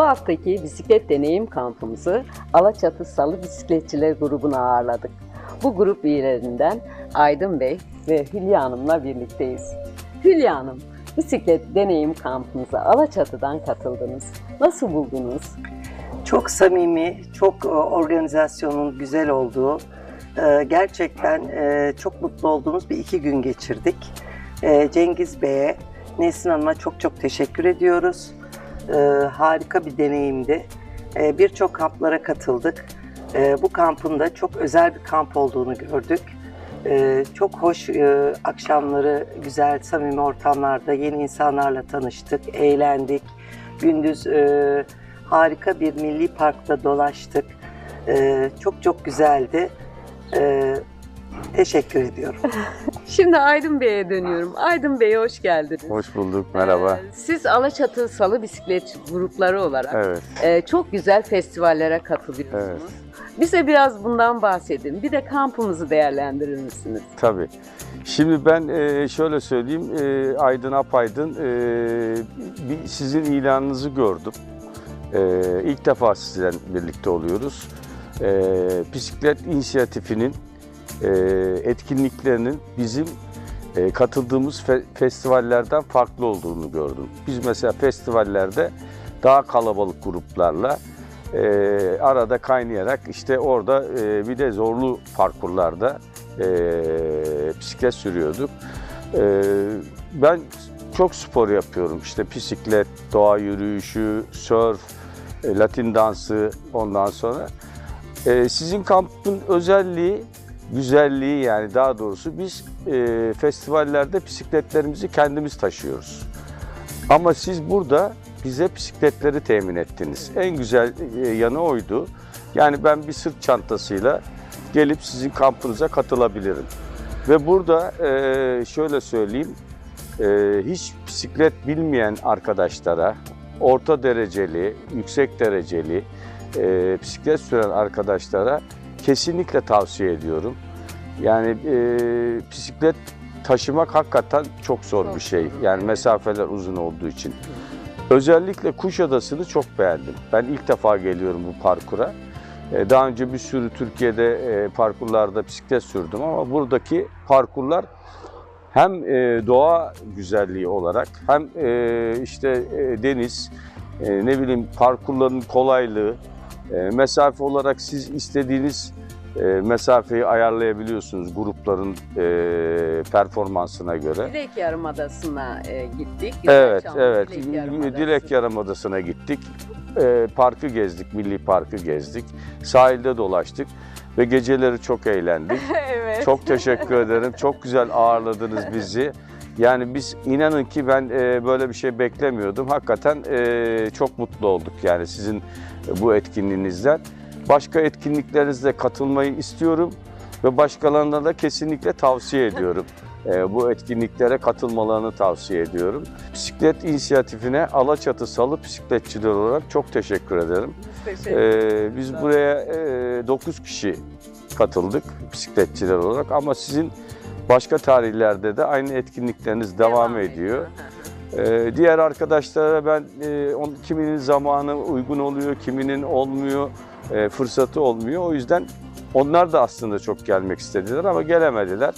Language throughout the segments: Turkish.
Bu haftaki bisiklet deneyim kampımızı Alaçatı Salı Bisikletçiler grubuna ağırladık. Bu grup üyelerinden Aydın Bey ve Hülya Hanım'la birlikteyiz. Hülya Hanım, bisiklet deneyim kampımıza Alaçatı'dan katıldınız. Nasıl buldunuz? Çok samimi, çok e, organizasyonun güzel olduğu, e, gerçekten e, çok mutlu olduğumuz bir iki gün geçirdik. Cengiz Bey'e, Nesrin Hanım'a çok çok teşekkür ediyoruz. E, Harika bir deneyimdi. E, Birçok kamplara katıldık. E, Bu kampın da çok özel bir kamp olduğunu gördük. E, Çok hoş e, akşamları, güzel, samimi ortamlarda yeni insanlarla tanıştık, eğlendik. Gündüz e, harika bir milli parkta dolaştık. Ee, çok çok güzeldi. Ee, teşekkür ediyorum. Şimdi Aydın Bey'e dönüyorum. Aydın Bey'e hoş geldiniz. Hoş bulduk, merhaba. Ee, Siz Alaçatı Salı Bisiklet grupları olarak Evet, e, çok güzel festivallere katılıyorsunuz. Evet. Bize biraz bundan bahsedin. Bir de kampımızı değerlendirir misiniz? tabii. Şimdi ben e, şöyle söyleyeyim, e, Aydın Apaydın, e, bir sizin ilanınızı gördüm. E, ilk defa sizle birlikte oluyoruz. E, bisiklet inisiyatifinin etkinliklerinin bizim e, katıldığımız fe- festivallerden farklı olduğunu gördüm. Biz mesela festivallerde daha kalabalık gruplarla e, arada kaynayarak işte orada e, bir de zorlu parkurlarda e, bisiklet sürüyorduk. E, ben çok spor yapıyorum. İşte bisiklet, doğa yürüyüşü, surf, e, latin dansı ondan sonra. E, sizin kampın özelliği, güzelliği yani daha doğrusu biz e, festivallerde bisikletlerimizi kendimiz taşıyoruz. Ama siz burada bize bisikletleri temin ettiniz. En güzel e, yanı oydu. Yani ben bir sırt çantasıyla gelip sizin kampınıza katılabilirim. Ve burada e, şöyle söyleyeyim, e, hiç bisiklet bilmeyen arkadaşlara, orta dereceli, yüksek dereceli e, bisiklet süren arkadaşlara kesinlikle tavsiye ediyorum. Yani e, bisiklet taşımak hakikaten çok zor Çok bir şey. zor, Yani mesafeler uzun olduğu için. Özellikle Kuşadası'nı çok beğendim. Ben ilk defa geliyorum bu parkura. E, Daha önce bir sürü Türkiye'de e, parkurlarda bisiklet sürdüm ama buradaki parkurlar hem e, doğa güzelliği olarak hem işte deniz, ne bileyim parkurların kolaylığı, mesafe olarak siz istediğiniz e, mesafeyi ayarlayabiliyorsunuz grupların e, performansına göre. Dilek Yarımadası'na e, gittik. Evet, Güzelçamlı evet. Dilek Yarımadası. Dilek Yarımadası'na gittik. Ee, parkı gezdik, milli parkı gezdik. Sahilde dolaştık ve geceleri çok eğlendik. evet. Çok teşekkür ederim. Çok güzel ağırladınız bizi. Yani biz inanın ki ben e, böyle bir şey beklemiyordum. Hakikaten e, çok mutlu olduk yani sizin bu etkinliğinizden. Başka etkinliklerinizde katılmayı istiyorum ve başkalarına da kesinlikle tavsiye ediyorum. E, bu etkinliklere katılmalarını tavsiye ediyorum. Bisiklet inisiyatifine Alaçatı Salı Bisikletçiler olarak çok teşekkür ederim. Biz teşekkür. Ee, biz buraya 9 kişi katıldık bisikletçiler olarak ama sizin başka tarihlerde de aynı etkinlikleriniz devam, ediyor. Ee, diğer arkadaşlara ben e, on, kiminin zamanı uygun oluyor, kiminin olmuyor, e, fırsatı olmuyor. O yüzden onlar da aslında çok gelmek istediler ama gelemediler.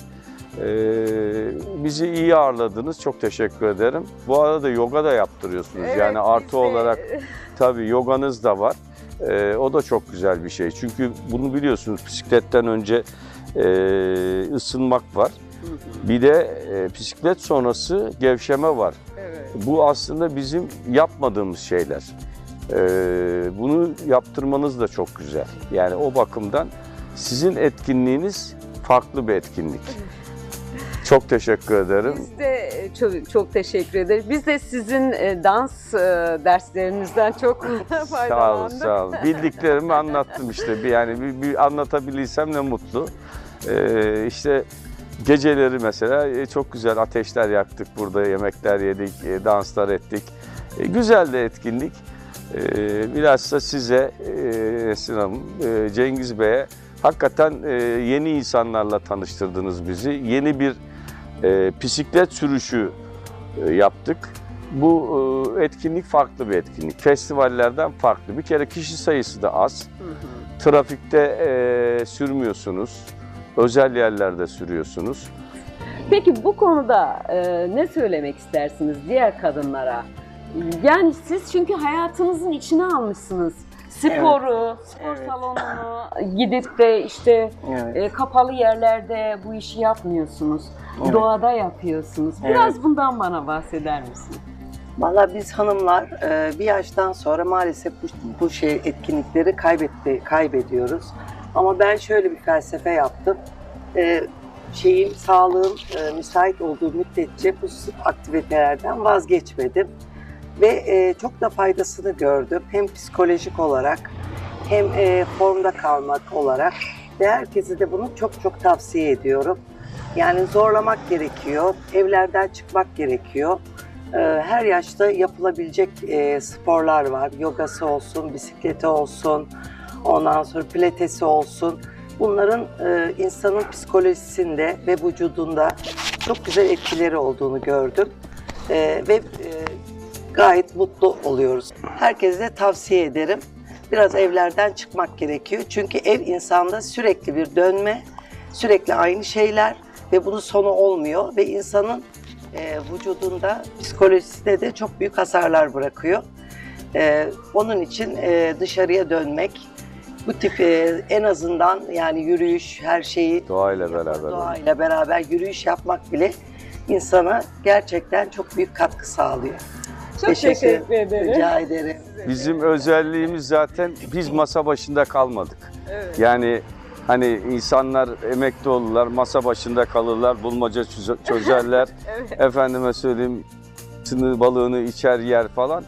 Ee, bizi iyi ağırladınız. Çok teşekkür ederim. Bu arada yoga da yaptırıyorsunuz. Evet, yani artı de- olarak Tabii yoganız da var. Ee, o da çok güzel bir şey. Çünkü bunu biliyorsunuz bisikletten önce e, ısınmak var. Bir de e, bisiklet sonrası gevşeme var. evet. Bu aslında bizim yapmadığımız şeyler. Ee, bunu yaptırmanız da çok güzel. Yani o bakımdan sizin etkinliğiniz farklı bir etkinlik. Çok teşekkür ederim. Biz de çok, çok teşekkür ederiz. Biz de sizin e, dans e, derslerinizden çok Sağ olun, faydalandık. sağ olun. Bildiklerimi anlattım işte. Bir, yani bir, bir anlatabilirsem ne mutlu. Ee, işte geceleri mesela e, çok güzel ateşler yaktık burada, yemekler yedik, danslar ettik. Güzel de etkinlik. E, bilhassa size, e, Esin Hanım, e, Cengiz Bey'e hakikaten e, yeni insanlarla tanıştırdınız bizi. Yeni bir e, bisiklet sürüşü e, yaptık. bu e, etkinlik farklı bir etkinlik. Festivallerden farklı. Bir kere kişi sayısı da az. Hı hı. Trafikte e, sürmüyorsunuz. Özel yerlerde sürüyorsunuz. Peki bu konuda e, ne söylemek istersiniz diğer kadınlara? Yani siz çünkü hayatınızın içine almışsınız. Sporu, spor Evet. salonunu gidip de işte Evet. e, kapalı yerlerde bu işi yapmıyorsunuz. Evet. Doğada yapıyorsunuz. Biraz bundan bana bahseder misin? Valla biz hanımlar e, bir yaştan sonra maalesef bu, bu şey etkinlikleri kaybetti, kaybediyoruz. Ama ben şöyle bir felsefe yaptım. E, şeyin sağlığın e, müsait olduğu müddetçe bu aktivitelerden vazgeçmedim. Ve e, çok da faydasını gördüm. Hem psikolojik olarak hem e, formda kalmak olarak. Ve herkese de bunu çok çok tavsiye ediyorum. Yani zorlamak gerekiyor, evlerden çıkmak gerekiyor. Ee, her yaşta yapılabilecek e, sporlar var. Yogası olsun, bisikleti olsun, ondan sonra pilatesi olsun. Bunların e, insanın psikolojisinde ve vücudunda çok güzel etkileri olduğunu gördüm. E, ve e, gayet mutlu oluyoruz. Herkese tavsiye ederim. Biraz evlerden çıkmak gerekiyor. Çünkü ev insanda sürekli bir dönme, sürekli aynı şeyler ve bunun sonu olmuyor ve insanın e, vücudunda, psikolojisinde de çok büyük hasarlar bırakıyor. E, onun için e, dışarıya dönmek, bu tip e, en azından yani yürüyüş, her şeyi Doğayla beraber. doğayla beraber yürüyüş yapmak bile insana gerçekten çok büyük katkı sağlıyor. Çok Teşekkür teşekkür ederim. Rica ederim. Bizim özelliğimiz zaten biz masa başında kalmadık. Evet. Yani hani insanlar emekli olurlar, masa başında kalırlar, bulmaca çöze- çözerler. Evet. Efendime söyleyeyim sınır balığını içer yer falan.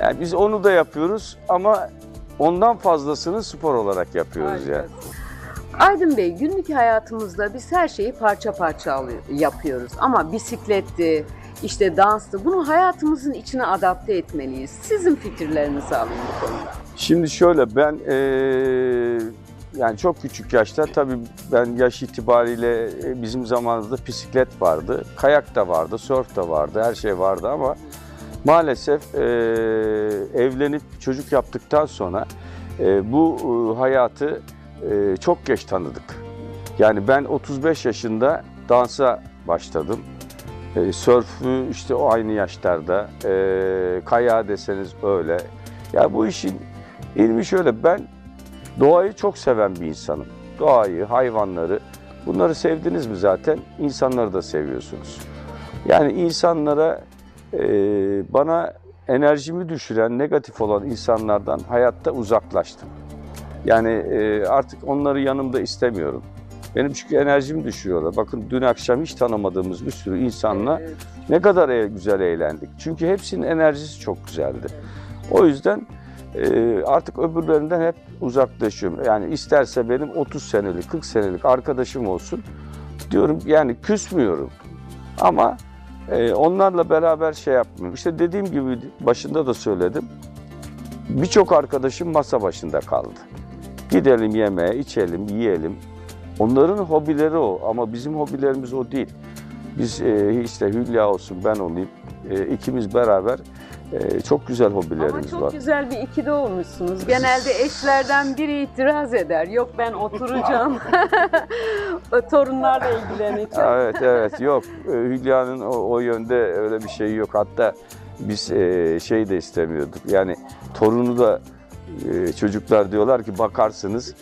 Yani biz onu da yapıyoruz ama ondan fazlasını spor olarak yapıyoruz yani. Harikasın. Aydın Bey, günlük hayatımızda biz her şeyi parça parça alıyor- yapıyoruz. Ama bisikletti, işte danstı, bunu hayatımızın içine adapte etmeliyiz. Sizin fikirlerinizi alayım bu konuda. Şimdi şöyle ben eee, yani çok küçük yaşta tabii ben yaş itibariyle e, bizim zamanımızda bisiklet vardı, kayak da vardı, surf da vardı, her şey vardı ama maalesef eee, evlenip çocuk yaptıktan sonra e, bu e, hayatı e, çok geç tanıdık. Yani ben 35 yaşında dansa başladım. E, sörfü işte o aynı yaşlarda, e, kayağı deseniz öyle. Ya bu işin ilmi şöyle, ben doğayı çok seven bir insanım. Doğayı, hayvanları, bunları sevdiniz mi zaten insanları da seviyorsunuz. Yani insanlara, e, bana enerjimi düşüren, negatif olan insanlardan hayatta uzaklaştım. Yani e, artık onları yanımda istemiyorum. Benim çünkü enerjimi düşürüyorlar. Bakın dün akşam hiç tanımadığımız bir sürü insanla Evet. ne kadar e- güzel eğlendik. Çünkü hepsinin enerjisi çok güzeldi. O yüzden e, artık öbürlerinden hep uzaklaşıyorum. Yani isterse benim 30 senelik, 40 senelik arkadaşım olsun diyorum yani küsmüyorum. Ama e, onlarla beraber şey yapmıyorum. İşte dediğim gibi başında da söyledim. Birçok arkadaşım masa başında kaldı. Gidelim yemeğe, içelim, yiyelim. Onların hobileri o ama bizim hobilerimiz o değil. Biz e, işte Hülya olsun ben olayım e, ikimiz beraber e, çok güzel Ama hobilerimiz çok var. güzel bir ikili olmuşsunuz. Genelde eşlerden biri itiraz eder. Yok ben oturacağım. Torunlarla ilgileneceğim. Evet evet yok E, Hülya'nın o, o yönde öyle bir şey yok. Hatta biz e, şey de istemiyorduk. Yani torunu da e, çocuklar diyorlar ki bakarsınız.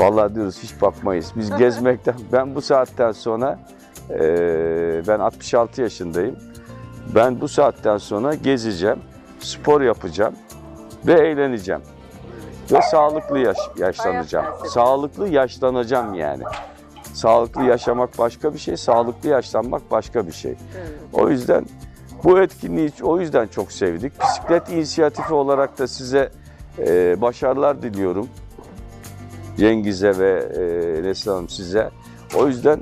Vallahi diyoruz hiç bakmayız. Biz gezmekten ben bu saatten sonra e, ben 66 yaşındayım. Ben bu saatten sonra gezeceğim, spor yapacağım ve eğleneceğim. Ve sağlıklı yaş yaşlanacağım. Sağlıklı yaşlanacağım yani. Sağlıklı yaşamak başka bir şey, sağlıklı yaşlanmak başka bir şey. O yüzden bu etkinliği o yüzden çok sevdik. Bisiklet inisiyatifi olarak da size e, başarılar diliyorum. Cengiz'e ve e, Neslihan Hanım size. O yüzden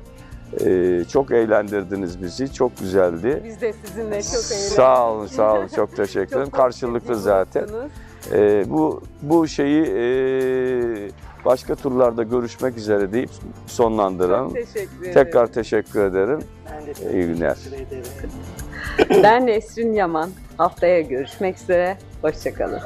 e, çok eğlendirdiniz bizi. Çok güzeldi. Biz de sizinle çok eğlendik. Sağ olun, sağ olun. Çok teşekkür ederim. Karşılıklı zaten. E, bu bu şeyi e, başka turlarda görüşmek üzere deyip sonlandıralım. Çok teşekkür ederim. Tekrar teşekkür ederim. Ben de İyi günler. ederim. Ben Nesrin Yaman. Haftaya görüşmek üzere. Hoşçakalın.